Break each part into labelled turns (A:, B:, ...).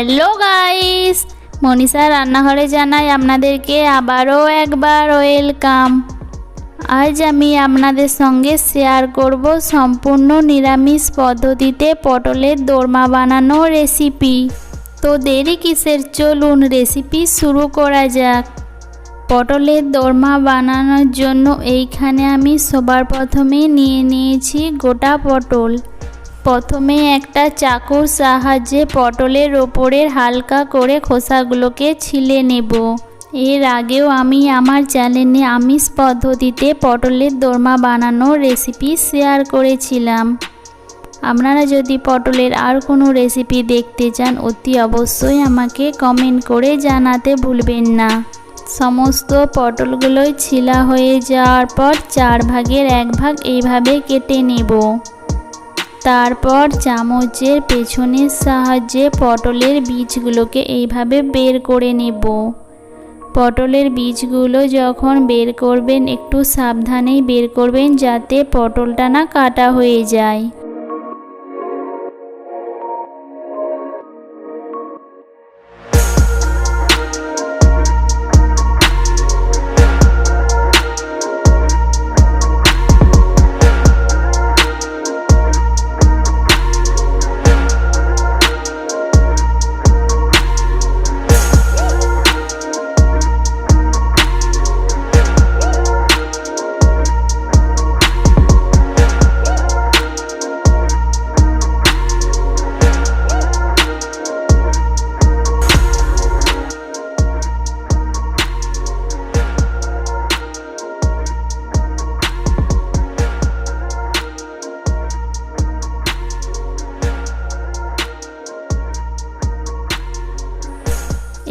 A: Hello guys, Manisha রান্নাঘরে জানাই আপনাদেরকে আবারও একবার ওয়েলকাম। আজ আমি আপনাদের সঙ্গে শেয়ার করব সম্পূর্ণ নিরামিষ পদ্ধতিতে পটলের দোরমা বানানো রেসিপি তো দেরি কিসের? চলুন রেসিপি শুরু করা যাক। পটলের দোরমা বানানোর জন্য এইখানে আমি সবার প্রথমে নিয়ে নিয়েছি গোটা পটল। প্রথমে একটা চাকুর সাহায্যে পটলের ওপরের হালকা করে খোসাগুলোকে ছিলে নেব। এর আগেও আমি আমার চ্যানেলে আমিষ পদ্ধতিতে পটলের দোরমা বানানোর রেসিপি শেয়ার করেছিলাম। আপনারা যদি পটলের আর কোনো রেসিপি দেখতে চান, অতি অবশ্যই আমাকে কমেন্ট করে জানাতে ভুলবেন না। সমস্ত পটলগুলোই ছিলা হয়ে যাওয়ার পর চার ভাগের এক ভাগ এইভাবে কেটে নেব। তারপর চামচের পেছনের সাহায্যে পটলের বীজগুলোকে এইভাবে বের করে নেব। পটলের বীজগুলো যখন বের করবেন, একটু সাবধানেই বের করবেন যাতে পটলটা না কাটা হয়ে যায়।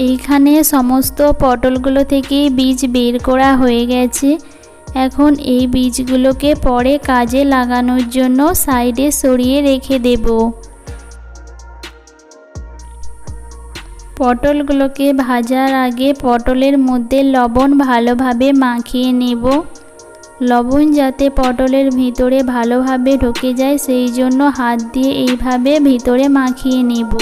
A: এইখানে সমস্ত পটলগুলো থেকে বীজ বের করা হয়ে গেছে। এখন এই বীজগুলোকে পরে কাজে লাগানোর জন্য সাইডে সরিয়ে রেখে দেব। পটলগুলোকে ভাজার আগে পটলের মধ্যে লবণ ভালোভাবে মাখিয়ে নেব। লবণ যাতে পটলের ভিতরে ভালোভাবে ঢুকে যায়, সেই জন্য হাত দিয়ে এইভাবে ভিতরে মাখিয়ে নেব।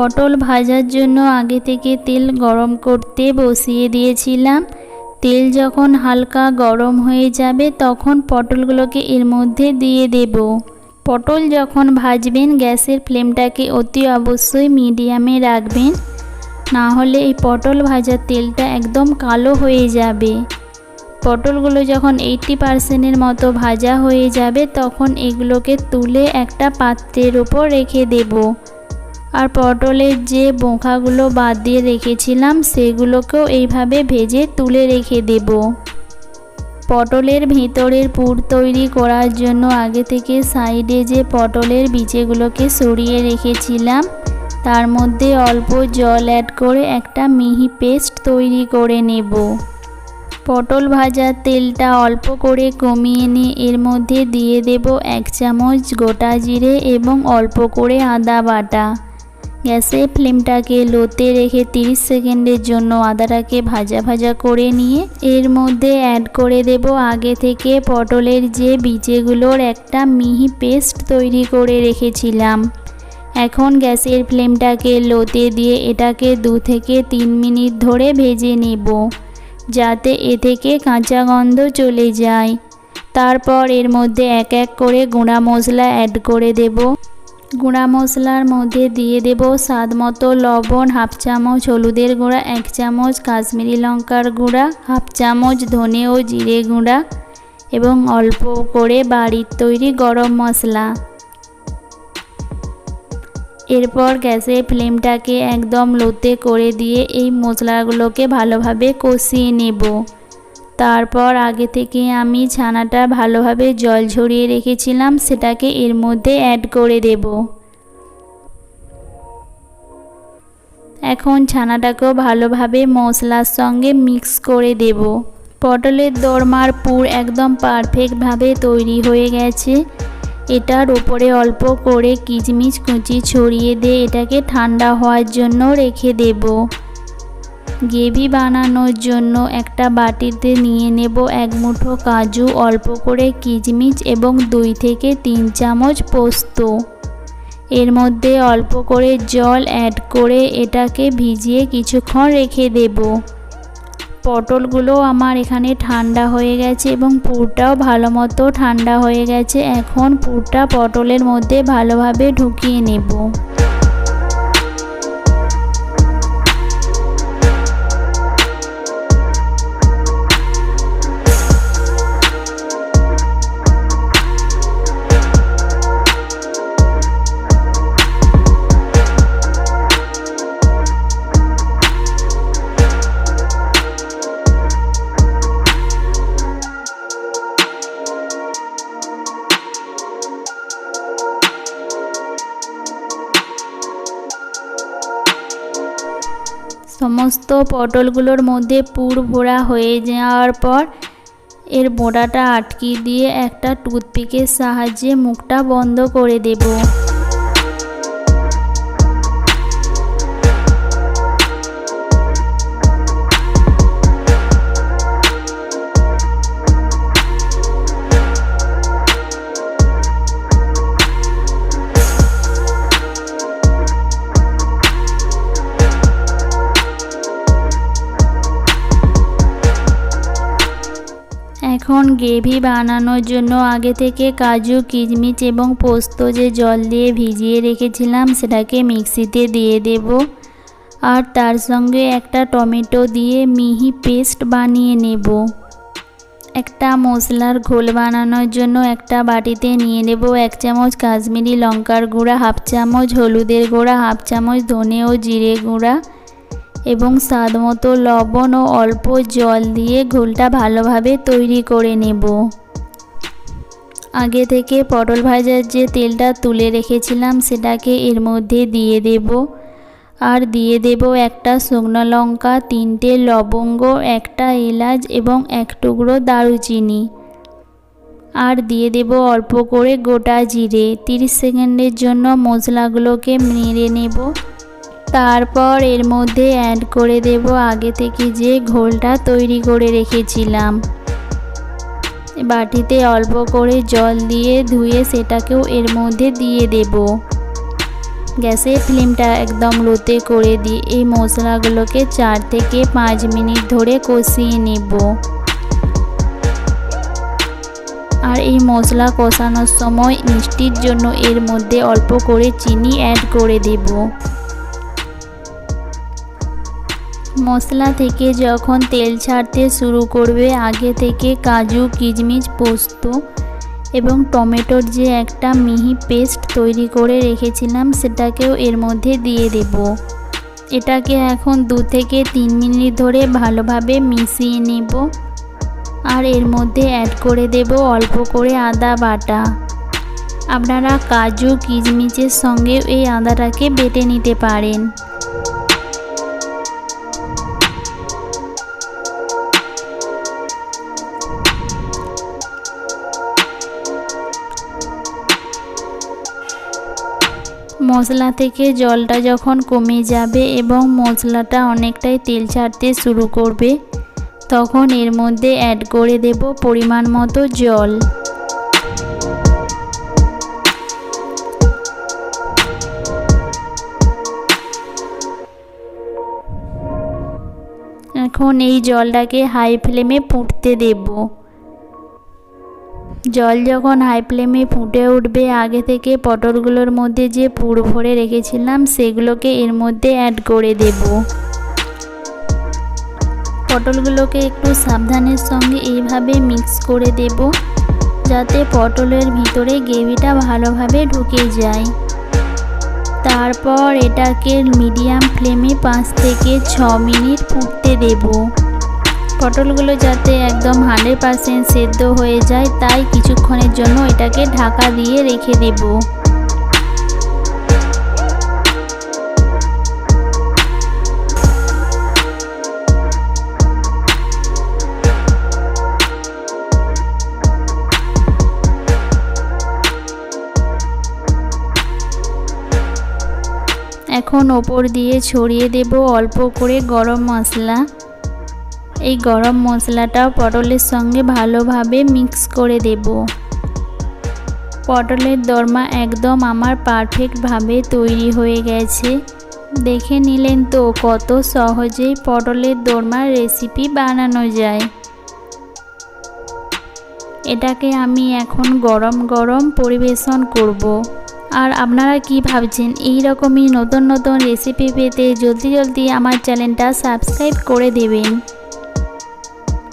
A: পটল ভাজার জন্য আগে থেকে তেল গরম করতে বসিয়ে দিয়েছিলাম। তেল যখন হালকা গরম হয়ে যাবে, তখন পটলগুলোকে এর মধ্যে দিয়ে দেব। পটল যখন ভাজবেন, গ্যাসের ফ্লেমটাকে অতি অবশ্যই মিডিয়ামে রাখবেন। না হলে এই পটল ভাজার তেলটা একদম কালো হয়ে যাবে। পটলগুলো যখন এইটটি পারসেন্টের মতো ভাজা হয়ে যাবে, তখন এগুলোকে তুলে একটা পাত্রের ওপর রেখে দেবো। আর পটলের যে বোঁখাগুলো বাদ দিয়ে রেখেছিলাম, সেগুলোকেও এইভাবে ভেজে তুলে রেখে দেব। পটলের ভেতরের পুর তৈরি করার জন্য আগে থেকে সাইডে যে পটলের বীজেগুলোকে সরিয়ে রেখেছিলাম, তার মধ্যে অল্প জল অ্যাড করে একটা মিহি পেস্ট তৈরি করে নেব। পটল ভাজার তেলটা অল্প করে কমিয়ে নিয়ে এর মধ্যে দিয়ে দেব এক চামচ গোটা জিরে এবং অল্প করে আদা বাটা। গ্যাসের ফ্লেমটাকে লোতে রেখে 30 সেকেন্ডের জন্য আদাটাকে ভাজা ভাজা করে নিয়ে এর মধ্যে অ্যাড করে দেব আগে থেকে পটলের যে বীজেগুলোর একটা মিহি পেস্ট তৈরি করে রেখেছিলাম। এখন গ্যাসের ফ্লেমটাকে লোতে দিয়ে এটাকে দু থেকে তিন মিনিট ধরে ভেজে নেব, যাতে এ থেকে কাঁচা গন্ধ চলে যায়। তারপর এর মধ্যে এক এক করে গুঁড়া মশলা অ্যাড করে দেব। গুঁড়া মশলার মধ্যে দিয়ে দেব স্বাদ মতো লবণ, হাফ চামচ হলুদের গুঁড়া, এক চামচ কাশ্মীরি লঙ্কার গুঁড়া, হাফ চামচ ধনে ও জিরে গুঁড়া এবং অল্প করে বাড়ির তৈরি গরম মশলা এরপর গ্যাসের ফ্লেমটাকে একদম লোতে করে দিয়ে এই মশলাগুলোকে ভালোভাবে কষিয়ে নেব। তারপর আগে থেকে আমি ছানাটা ভালোভাবে জল ঝরিয়ে রেখেছিলাম, সেটাকে এর মধ্যে অ্যাড করে দেব। এখন ছানাটাকেও ভালোভাবে মশলার সঙ্গে মিক্স করে দেব। পটলের দরমার পুর একদম পারফেক্টভাবে তৈরি হয়ে গেছে। এটার উপরে অল্প করে কিচমিচ কুচি ছড়িয়ে দিয়ে এটাকে ঠান্ডা হওয়ার জন্য রেখে দেব। গ্রেভি বানানোর জন্য একটা বাটিতে নিয়ে নেব এক মুঠো কাজু, অল্প করে কিচমিচ এবং দুই থেকে তিন চামচ পোস্ত। এর মধ্যে অল্প করে জল অ্যাড করে এটাকে ভিজিয়ে কিছুক্ষণ রেখে দেব। পটলগুলো আমার এখানে ঠান্ডা হয়ে গেছে এবং পুরটাও ভালো মতো ঠান্ডা হয়ে গেছে। এখন পুরটা পটলের মধ্যে ভালোভাবে ঢুকিয়ে নেব। সমস্ত পটলগুলোর মধ্যে পুর ভরা হয়ে যাওয়ার পর এর বোড়াটা আটকে দিয়ে একটা টুথপিকের সাহায্যে মুখটা বন্ধ করে দেব। গ্রেভি বানানোর জন্য আগে থেকে কাজু কিচমিচ এবং পোস্ত যে জল দিয়ে ভিজিয়ে রেখেছিলাম সেটাকে মিক্সিতে দিয়ে দেব। আর তার সঙ্গে একটা টমেটো দিয়ে মিহি পেস্ট বানিয়ে নেব। একটা মশলার ঘোল বানানোর জন্য একটা বাটিতে নিয়ে নেব এক চামচ কাশ্মীরি লঙ্কার গুঁড়া, হাফ চামচ হলুদের গুঁড়া, হাফ চামচ ধনে ও জিরে গুঁড়া এবং স্বাদ মতো লবণ ও অল্প জল দিয়ে ঘোলটা ভালোভাবে তৈরি করে নেব। আগে থেকে পটল ভাজার যে তেলটা তুলে রেখেছিলাম, সেটাকে এর মধ্যে দিয়ে দেব। আর দিয়ে দেব একটা শুকনো লঙ্কা, তিনটে লবঙ্গ, একটা এলাচ এবং এক টুকরো দারুচিনি। আর দিয়ে দেব অল্প করে গোটা জিরে। 30 সেকেন্ডের জন্য মশলাগুলোকে নেড়ে নেব। তারপর এর মধ্যে অ্যাড করে দেব আগে থেকে যে ঘোলটা তৈরি করে রেখেছিলাম। বাটিতে অল্প করে জল দিয়ে ধুয়ে সেটাকেও এর মধ্যে দিয়ে দেব। গ্যাসের ফ্লেমটা একদম লোতে করে দিয়ে এই মশলাগুলোকে চার থেকে পাঁচ মিনিট ধরে কষিয়ে নেব। আর এই মশলা কষানোর সময় মিষ্টির জন্য এর মধ্যে অল্প করে চিনি অ্যাড করে দেবো। মশলা থেকে যখন তেল ছাড়তে শুরু করবে, আগে থেকে কাজু কিচমিচ পোস্ত এবং টমেটোর যে একটা মিহি পেস্ট তৈরি করে রেখেছিলাম, সেটাকেও এর মধ্যে দিয়ে দেব। এটাকে এখন দু থেকে তিন মিনিট ধরে ভালোভাবে মিশিয়ে নেব আর এর মধ্যে অ্যাড করে দেব অল্প করে আদা বাটা। আপনারা কাজু কিচমিচের সঙ্গেও এই আদাটাকে বেটে নিতে পারেন। মশলা থেকে জলটা যখন কমে যাবে এবং মশলাটা অনেকটাই তেল ছাড়তে শুরু করবে, তখন এর মধ্যে অ্যাড করে দেব পরিমাণ মতো জল। এখন এই জলটাকে হাই ফ্লেমে ফুটতে দেবো। জল যখন হাই ফ্লেমে ফুটে উঠবে, আগে থেকে পটলগুলোর মধ্যে যে পুর ভরে রেখেছিলাম, সেগুলোকে এর মধ্যে অ্যাড করে দেব। পটলগুলোকে একটু সাবধানের সঙ্গে এইভাবে মিক্স করে দেব, যাতে পটলের ভিতরে গ্রেভিটা ভালোভাবে ঢুকে যায়। তারপর এটাকে মিডিয়াম ফ্লেমে পাঁচ থেকে ছ মিনিট ফুটতে দেবো। পটলগুলো যাতে একদম হান্ড্রেড পারসেন্ট সেদ্ধ হয়ে যায়, তাই কিছুক্ষণের জন্য এটাকে ঢাকা দিয়ে রেখে দেব। এখন ওপর দিয়ে ছড়িয়ে দেব অল্প করে গরম মশলা। এই গরম মশলাটাও পটলের সঙ্গে ভালোভাবে মিক্স করে দেব। পটলের দরমা একদম আমার পারফেক্টভাবে তৈরি হয়ে গেছে। দেখে নিলেন তো কত সহজেই পটলের দোরমার রেসিপি বানানো যায়। এটাকে আমি এখন গরম গরম পরিবেশন করব। আর আপনারা কি ভাবছেন, এই রকমই নতুন নতুন রেসিপি পেতে জলদি জলদি আমার চ্যানেলটা সাবস্ক্রাইব করে দেবেন।